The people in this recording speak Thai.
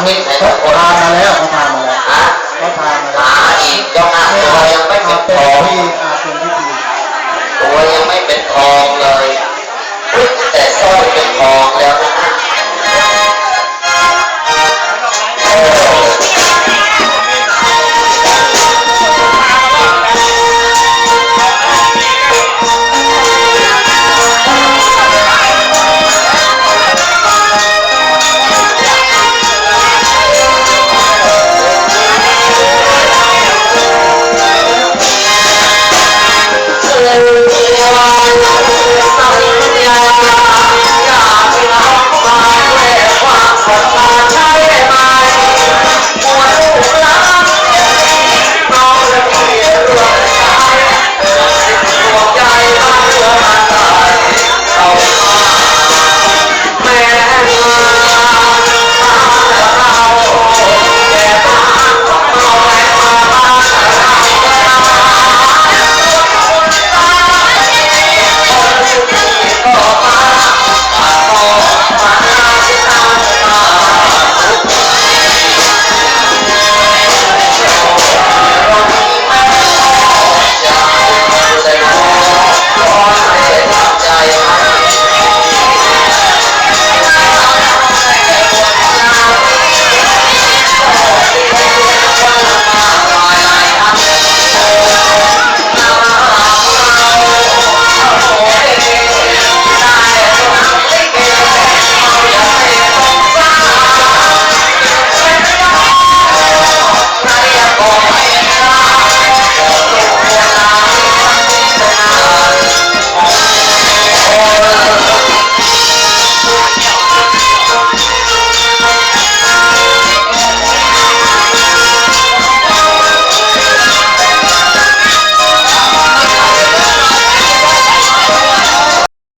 ำมิตรไหนก็าชทานมาแล้วเขาทานมาแล้วอะเขาทานมาแล้วอีกยังอะตัยังไม่เป็นทองที่อาเป็นที่ดีตัวยังไม่เป็นทองเลยแต่สร้อยเป็นทองแล้ว